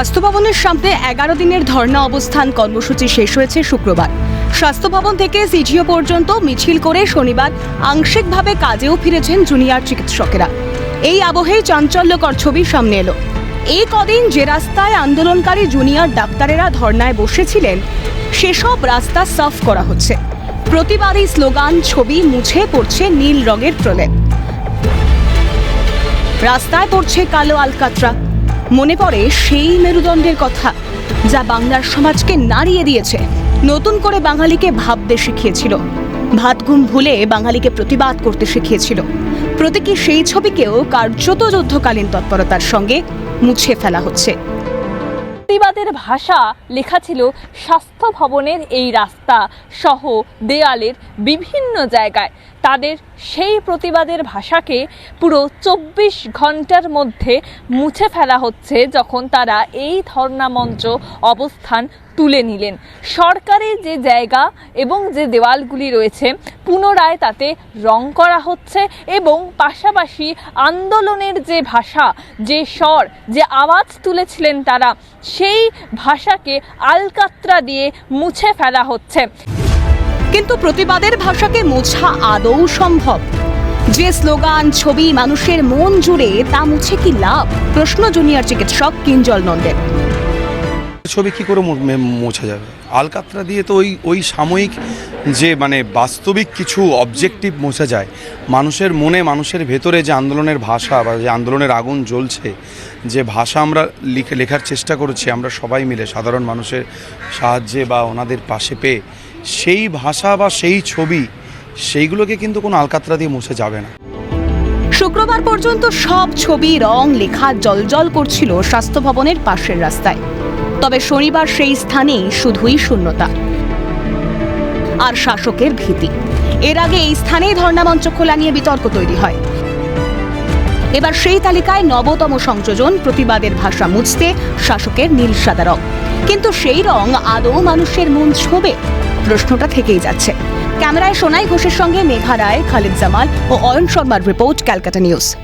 স্বাস্থ্য ভবনের সামনে এগারো দিনের ধর্ণা অবস্থান কর্মসূচি শেষ হয়েছে শুক্রবার। স্বাস্থ্য ভবন থেকে সিজিও পর্যন্ত মিছিল করে শনিবার আংশিকভাবে কাজেও ফিরেছেন জুনিয়র চিকিৎসকেরা। এই আবহেই চাঞ্চল্যকর ছবি সামনে এলো। এই কদিন যে রাস্তায় আন্দোলনকারী জুনিয়র ডাক্তারেরা ধর্নায় বসেছিলেন, সেসব রাস্তা সাফ করা হচ্ছে। প্রতিবাদী স্লোগান, ছবি মুছে পড়ছে নীল রঙের প্রলেপ। রাস্তায় পড়ছে কালো আলকাতরা। মনে পড়ে সেই মেরুদণ্ডের কথা যা বাংলার সমাজকে নাড়িয়ে দিয়েছে। নতুন করে বাঙালিকে ভাবতে শিখিয়েছিল। ভাত ঘুম ভুলে বাঙালিকে প্রতিবাদ করতে শিখিয়েছিল। প্রতীকী সেই ছবিকেও কার্যত যুদ্ধকালীন তৎপরতার সঙ্গে মুছে ফেলা হচ্ছে। প্রতিবাদের ভাষা লেখা ছিল স্বাস্থ্য ভবনের এই রাস্তা, সহ দেয়ালের বিভিন্ন জায়গায়। তাদের সেই প্রতিবাদের ভাষাকে পুরো চব্বিশ ঘণ্টার মধ্যে মুছে ফেলা হচ্ছে যখন তারা এই ধর্ণা মঞ্চ অবস্থান তুলে নিলেন। সরকারের যে জায়গা এবং যে দেওয়ালগুলি রয়েছে, পুনরায় তাতে রং করা হচ্ছে এবং পাশাপাশি আন্দোলনের যে ভাষা, যে স্বর, যে আওয়াজ তুলেছিলেন তারা, সেই ভাষাকে আলকাত্রা দিয়ে মুছে ফেলা হচ্ছে। কিন্তু প্রতিবাদের ভাষাকে মোছা আদৌ সম্ভব? যে স্লোগান, ছবি, মানুষের মন জুড়ে তা মুছে কি লাভ? প্রশ্ন জুনিয়র চিকিৎসক কিঞ্জল নন্দের। ছবি কি করে মোছা যাবে? আলকাতরা দিয়ে তো ওই ওই সাময়িক যে মানে বাস্তবিক কিছু অবজেক্টিভ মোছা যায়, মানুষের মনে, মানুষের ভেতরে যে আন্দোলনের ভাষা বা যে আন্দোলনের আগুন জ্বলছে, যে ভাষা আমরা লিখে, লেখার চেষ্টা করেছি, আমরা সবাই মিলে সাধারণ মানুষের সাহায্যে বা ওনাদের পাশে পেয়ে, সেই ভাষা বা সেই ছবি, সেইগুলোকে কিন্তু কোনো আলকাতরা দিয়ে মুছে যাবে না। শুক্রবার পর্যন্ত সব ছবি রং, লেখা, জলজল করছিল স্বাস্থ্য ভবনের পাশের রাস্তায়। তবে শনিবার সেই স্থানেই শুধুই শূন্যতা। আর শাসকের ভীতি। এর আগে এই স্থানেই ধর্ণামঞ্চ খোলা নিয়ে বিতর্ক তৈরি হয়। এবার সেই তালিকায় নবতম সংযোজন প্রতিবাদের ভাষা মুছতে শাসকের নীল সাদা রং। কিন্তু সেই রং আদৌ মানুষের মন ছোঁবে? প্রশ্নটা থেকেই যাচ্ছে। ক্যামেরায় সোনাই ঘোষের সঙ্গে মেঘা রায়, খালিদ জামাল ও অয়ন শর্মার রিপোর্ট, ক্যালকাটা নিউজ।